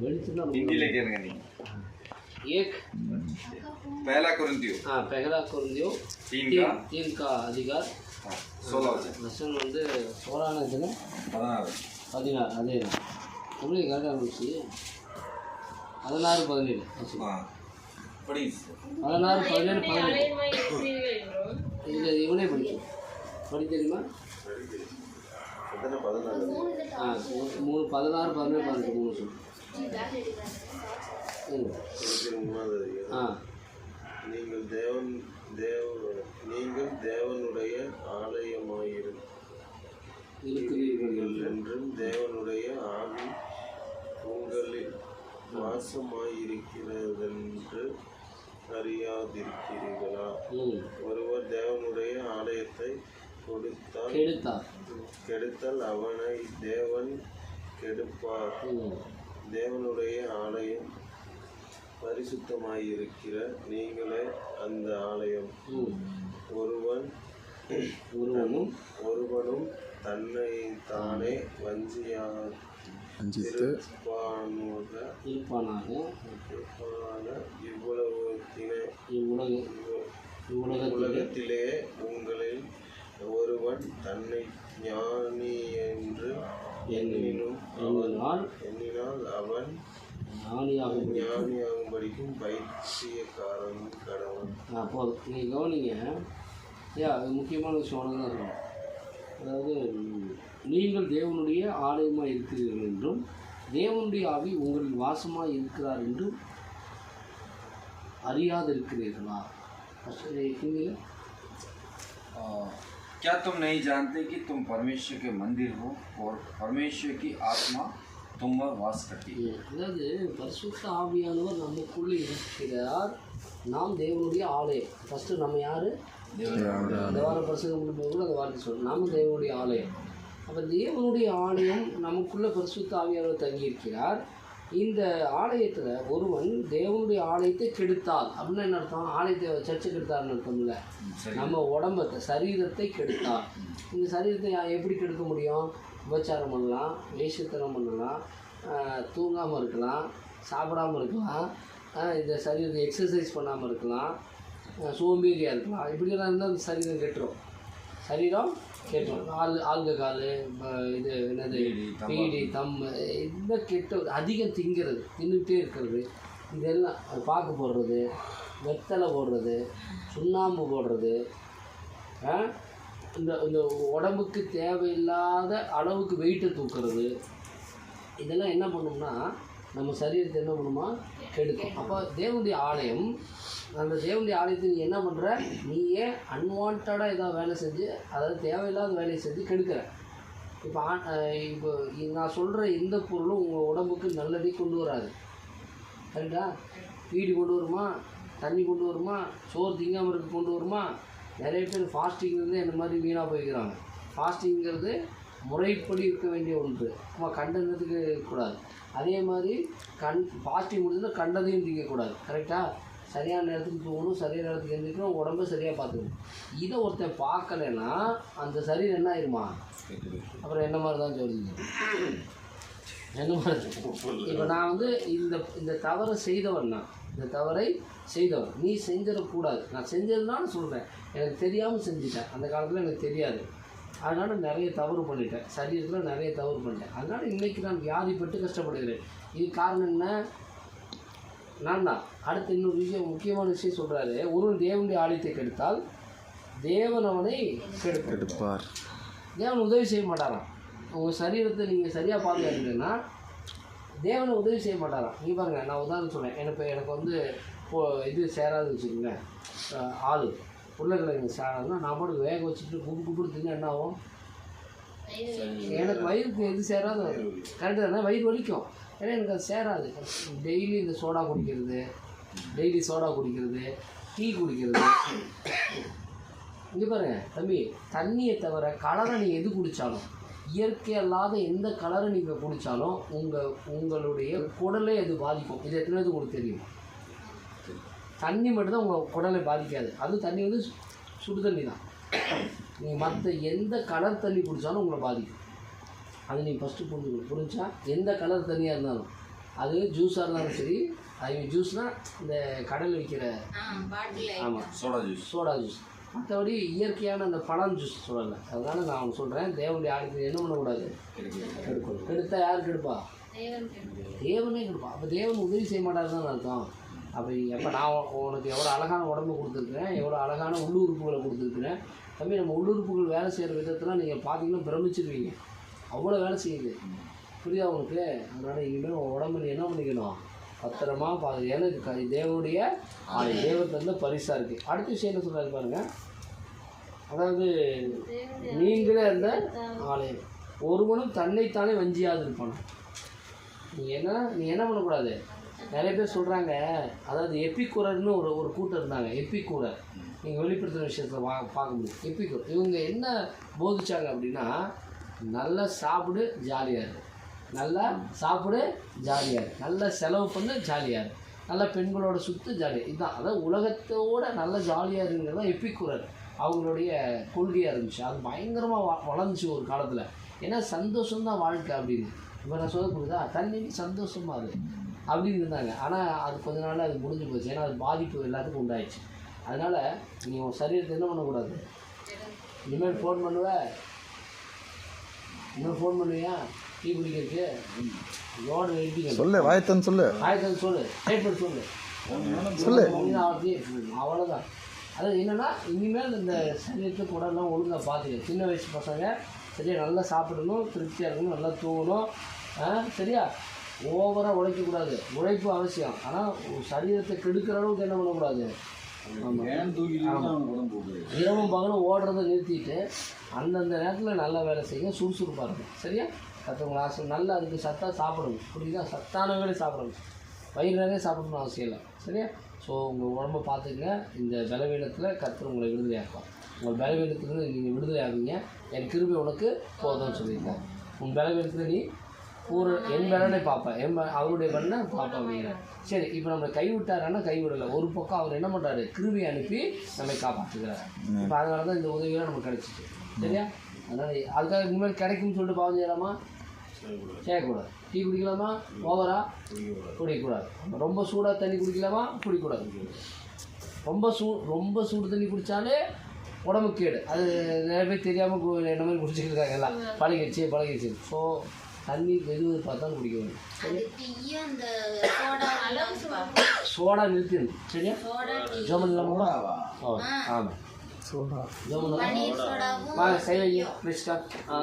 வெளிச்சம் தான் हिंदी लेके आएंगे नहीं एक पहला कुरिन्थियो हाँ पहला कुरिन्थियो तीन तीन का तीन का अधिकार हाँ, सोलह वचन வசனம் வந்து சோழானதுன்னு பதினாறு பதினாறு அதே தான் எப்படி கரெக்டாக இருந்துச்சு பதினாறு பதினேழு हाँ पढ़ी பதினாறு பதினேழு பதினெட்டு இதில் இவனே படிக்கும் படி தெரியுமா ஆ? மூணு- பதினாறு பதினேழு பதினெட்டு மூணு சொல்லு ம். ஆ. நீங்கள் தேவன் தேவ நீங்கள் தேவனுடைய ஆலயமாயிரு. இருக்கிறீர்கள் என்றும் தேவனுடைய ஆவி உங்களில் வாசமாயிருக்கிறதென்று அறியாதிருக்கிறீர்களா? ஒருவர் தேவனுடைய ஆலயத்தை கொடுத்தால் கெடுத்தார். கெடுத்தால் அவனை தேவன் கெடுப்பார். தேவனுடைய ஆலயம் பரிசுத்தமாயிருக்கிற நீங்களே அந்த ஆலயம். ஒருவன் ஒருவனும் ஒருவனும் தன்னை தானே வஞ்சியா திருப்பானுக இருப்பானாக இவ்வளவு இவ்வுலகத்தில் உங்களில் ஒருவன் தன்னை ஞானி என்று எண்ணினும் அவன் எண்ணினால் அவன் ஞானியாக ஞானியாகும்படிக்கும் பைத்தியக்காரன் கடவன் ஆ போதும். நீங்கள் கவனிங்க. ஐயா அது முக்கியமான விஷயம் ஒன்று இருக்கும். அதாவது நீங்கள் தேவனுடைய ஆலயமாக இருக்கிறீர்கள் என்றும் தேவனுடைய ஆவி உங்களில் வாசமாக இருக்கிறார் என்றும் அறியாதிருக்கிறீர்களா? ஹிந்தியில் क्या तुम नहीं जानते कि तुम परमेश्वर के मंदिर हो और परमेश्वर की आत्मा तुम पर वास करती है அதாவது பரிசுத்த ஆவியானவர் நமக்குள்ளே இருக்கிறார் நாம் தேவனுடைய ஆலயம் ஃபஸ்ட்டு நம்ம யார் இந்த வாரம் பிரசங்கம் பண்ணும்போது கூட அந்த வார்த்தை சொல்றோம் நாம தேவனுடைய ஆலயம் அப்போ தேவனுடைய ஆலயம் நமக்குள்ள பரிசுத்த ஆவியானவர் தங்கியிருக்கிறார் இந்த ஆலயத்தில் ஒருவன் தேவனுடைய ஆலயத்தை கெடுத்தால் அப்படின்னு என்ன அர்த்தம்? ஆலயத்தை சர்ச்சை கெடுத்தார்னு அர்த்தம் இல்லை சரி. நம்ம உடம்பத்தை சரீரத்தை கெடுத்தார். இந்த சரீரத்தை எப்படி கெடுக்க முடியும்? உபச்சாரம் பண்ணலாம் வேஷத்தனம் பண்ணலாம் தூங்காமல் இருக்கலாம் சாப்பிடாம இருக்கலாம் இந்த சரீரத்தை எக்ஸசைஸ் பண்ணாமல் இருக்கலாம் சோம்பேறியாக இருக்கலாம். இப்படியெல்லாம் இருந்தால் அந்த சரீரம் கெட்டுரும். சரீரம் ஆள் ஆல்கஹால் இது என்னது பீடி, தம்பாக்கு. பீடி தம் இந்த கெட்ட அதிகம் திங்கிறது தின்னுட்டே இருக்கிறது இதெல்லாம் பாக்கு போடுறது வெத்தலை போடுறது சுண்ணாம்பு போடுறது? இந்த இந்த உடம்புக்கு தேவையில்லாத அளவுக்கு வெயிட்டை தூக்குறது இதெல்லாம் என்ன பண்ணும்னா நம்ம சரீரத்தை என்ன பண்ணுமா? கெடுக்கும். அப்போ தேவனுடைய ஆலயம் அந்த தேவனுடைய ஆலயத்தை நீ என்ன பண்ணுற நீயே அன்வான்டாக ஏதாவது வேலை செஞ்சு அதாவது தேவையில்லாத வேலையை செஞ்சு கெடுக்கிற. இப்போ ஆ- இப்போ நான் சொல்கிற எந்த பொருளும் உங்கள் உடம்புக்கு நல்லதே கொண்டு வராது. கரெக்டா? வீடு கொண்டு வருமா? தண்ணி கொண்டு வருமா? சோறு திங்காமல் இருக்க கொண்டு வருமா? நிறைய பேர் ஃபாஸ்டிங் இருந்து இந்த மாதிரி வீணாக போய்க்கிறாங்க. ஃபாஸ்டிங்கிறது முறைப்படி இருக்க வேண்டிய ஒன்று. நம்ம கண்டனத்துக்கு இருக்கக்கூடாது அதே மாதிரி கண் ஃபாஸ்டிங் முடிஞ்சது கண்டதையும் திங்கக்கூடாது. கரெக்டாக சரியான நேரத்துக்கு தூங்கணும் சரியான நேரத்துக்கு எழுந்திரிக்கணும் உடம்பு சரியாக பார்த்துக்கணும். இதை ஒருத்தன் பார்க்கலைன்னா அந்த சரீரம் என்ன ஆயிருமா? அப்புறம் என்ன மாதிரி தான் சொல்லுங்க என்ன மாதிரி? இப்போ நான் வந்து இந்த இந்த தவறை செய்தவன் நான். இந்த தவறை செய்தவன். நீ செஞ்சிடக்கூடாது. நான் செஞ்சதுனால சொல்கிறேன் எனக்கு தெரியாமல் செஞ்சுட்டேன். அந்த காலத்தில் எனக்கு தெரியாது. அதனால் நிறைய தவறு பண்ணிட்டேன். சரீரத்தில் நிறைய தவறு பண்ணிட்டேன். அதனால் இன்றைக்கி நான் வியாதிப்பட்டு கஷ்டப்படுகிறேன். இது காரணம் என்ன? நான் தான். அடுத்து இன்னொரு விஷயம் முக்கியமான விஷயம் சொல்கிறாரு ஒருவன் தேவனுடைய ஆலயத்தை கெடுத்தால் தேவன் அவனை கெடுப்பார். தேவன் உதவி செய்ய மாட்டாராம். உங்கள் சரீரத்தை நீங்கள் சரியாக பாதுகாக்கிறீங்கன்னா தேவனை உதவி செய்ய மாட்டாராம். நீ பாருங்க நான் உதாரணம் சொன்னேன் எனக்கு எனக்கு வந்து இது சேராது வச்சுக்கோங்க ஆளு. உருளைக்கிழங்கு சாதம்னா நான் மட்டும் வேக வச்சுட்டு குப்பு குப்பு தின்னு என்ன ஆகும்? எனக்கு வயிறுக்கு எது சேராது கரெக்டு தானே? வயிறு வலிக்கும். ஏன்னா எனக்கு அது சேராது. டெய்லி இந்த சோடா குடிக்கிறது டெய்லி சோடா குடிக்கிறது டீ குடிக்கிறது. இங்கே பாருங்க தம்பி தண்ணியை தவிர கலரை நீ எது குடித்தாலும் இயற்கை அல்லாத எந்த கலரை நீங்கள் குடித்தாலும் உங்கள் உங்களுடைய குடலே அது பாதிக்கும். இது எத்தனை பேருக்கு உங்களுக்கு தெரியும்? தண்ணி மட்டும்தான் உங்கள் குடலை பாதிக்காது. அதுவும் தண்ணி வந்து சுடு தண்ணி தான். நீங்கள் மற்ற எந்த கலர் தண்ணி குடித்தாலும் உங்களை பாதிக்கும். அது நீங்கள் ஃபஸ்ட்டு புரிஞ்சுக்கணும். புரிஞ்சா எந்த கலர் தண்ணியாக இருந்தாலும் அது ஜூஸாக இருந்தாலும் சரி அது ஜூஸ்னால் இந்த கடல் விற்கிற ஆமாம் சோடா ஜூஸ் சோடா ஜூஸ் மற்றபடி இயற்கையான அந்த பழம் ஜூஸ் சொல்லலை. அதனால் நான் அவங்க சொல்கிறேன் தேவனுடைய ஆளுக்கு என்ன பண்ணக்கூடாது? கெடுக்கணும் கெடுத்தா யார் கெடுப்பா? தேவனே கெடுப்பா. அப்போ தேவன் உதவி செய்ய மாட்டார் தான் அர்த்தம். அப்போ எப்போ நான் உனக்கு எவ்வளோ அழகான உடம்பு கொடுத்துருக்குறேன் எவ்வளோ அழகான உள்ளுறுப்புகளை கொடுத்துருக்குறேன் தம்பி நம்ம உள்ளுறுப்புகள் வேலை செய்கிற விதத்தெல்லாம் நீங்கள் பார்த்தீங்கன்னா பிரமிச்சிருவீங்க. அவ்வளோ வேலை செய்யுது. புரியுதா உனக்கு அதனால் இனிமேல் உன் உடம்பு நீ என்ன பண்ணிக்கணும்? பத்திரமா பாது ஏன்னா தேவனுடைய ஆளு தேவத்தை வந்து பரிசாக இருக்குது அடுத்த விஷயம் என்ன சொல்கிறாரு பாருங்க. அதாவது நீங்களே அந்த ஆலயம். ஒருவனும் தன்னைத்தானே வஞ்சியாது இருப்பான் நீ என்ன நீ என்ன பண்ணக்கூடாது? நிறைய பேர் சொல்கிறாங்க அதாவது எப்பிக்கூரர்னு ஒரு ஒரு கூட்டம் இருந்தாங்க. எப்பிக்கூரர் நீங்கள் வெளிப்படுத்துகிற விஷயத்தில் வா பார்க்க முடியும். எப்பிக்கூர் இவங்க என்ன போதிச்சாங்க அப்படின்னா நல்லா சாப்பிடு ஜாலியாக இரு. நல்லா சாப்பிடு ஜாலியாக இரு. நல்லா செலவு பண்ணு ஜாலியாக இரு. நல்லா பெண்களோட சுற்று ஜாலியாக இதுதான் அதாவது உலகத்தோட நல்ல ஜாலியாக இருக்குங்கிறது தான் எப்பிக்கூரர் அவங்களுடைய கொள்கையாக இருந்துச்சு. அது பயங்கரமாக வ வளர்ந்துச்சு ஒரு காலத்தில். ஏன்னா சந்தோஷம்தான் வாழ்க்கை அப்படின்னு. இப்போ நான் சொல்ல புரியுதா? தண்ணி சந்தோஷமா இரு. அப்படின்னு இருந்தாங்க. ஆனால் அது கொஞ்ச நாள் அது முடிஞ்சு போச்சு. ஏன்னா அது பாதிப்பு எல்லாத்துக்கும் உண்டாயிடுச்சு. அதனால் நீ உன் சரீரத்தை என்ன பண்ணக்கூடாது? இனிமேல் ஃபோன் பண்ணுவ. இன்னும் ஃபோன் பண்ணுவியா? டீ குடிக்கிறதுக்கு. லோடு எழுதிக்க சொல்லு வாயத்தன் சொல்லு. ஆயிரத்தி சொல்லு. டைப் சொல்லு. சொல்லு. அவ்வளோதான் அது என்னன்னா இனிமேல் இந்த சரீரத்துக்கு உடலாம் ஒழுங்காக பார்த்துக்க சின்ன வயசு பசங்க சரியா நல்லா சாப்பிடணும் திருப்தியாக இருக்கணும் நல்லா தூங்கணும். சரியா? ஓவராக உழைக்கக்கூடாது. உழைப்பு அவசியம். ஆனால் சரீரத்தை கெடுக்கிற அளவுக்கு என்ன பண்ணக்கூடாது? இரவும் பகலும் ஓடுறதை நிறுத்திட்டு அந்தந்த நேரத்தில் நல்லா வேலை செய்யுங்க சுறுசுறுப்பாக இருக்கும் சரியா? கற்றுவங்களா ஆசை நல்லா அதுக்கு சத்தாக சாப்பிடணும். புரியுதா? சத்தான வேலை சாப்பிடணும். வயிறு நிறைய சாப்பிடணும்னு அவசியம் இல்லை. சரியா? ஸோ உங்கள் உடம்ப பார்த்துங்க இந்த பலவீனத்தில் கர்த்தர் உங்களை விடுதலையாக்கும் உங்கள் பலவீனத்துலேருந்து நீங்கள் விடுதலை ஆகுங்க என் கிருபை உனக்கு போதும்னு சொல்லியிருக்கேன் உன் பலவீனத்தில் நீ பூர என் பலனை பார்ப்பேன் என் அவருடைய பலனை பார்ப்பேன் அப்படிங்கிறேன் சரி இப்போ நம்ம கைவிட்டாருன்னா கைவிடலை. ஒரு பக்கம் அவர் என்ன பண்ணுறாரு கிருபி அனுப்பி நம்மை காப்பாற்றுகிறார் இப்போ அதனால தான் இந்த உதவியெல்லாம் நமக்கு கிடைச்சிச்சு சரியா? அதனால் அதுக்காக இனிமேல் கிடைக்கும்னு சொல்லிட்டு பாவம் செய்யலாமா? செய்யக்கூடாது. டீ குடிக்கலாமா? ஓவரா? குடிக்கக்கூடாது. ரொம்ப சூடாக தண்ணி குடிக்கலாமா? குடிக்கக்கூடாது. ரொம்ப சூ ரொம்ப சூடு தண்ணி குடித்தாலே உடம்புக்கு கேடு. அது நிறைய பேர் தெரியாமல் என்ன மாதிரி குடிச்சிட்டு இருக்காங்க எல்லாம். பழகிடுச்சு பழகிடுச்சு. ஸோ தண்ணி வெது வெது பார்த்தாலும் குடிக்க வேண்டும் சோடா சோடா. நிறுத்திடணும் சரியா? சோடா ஜோமன் இல்லாமல் ஓ ஆமாம் சொல்றா ஜோமன் வாங்க செய்வீங்க கிறிஸ்டா ஆ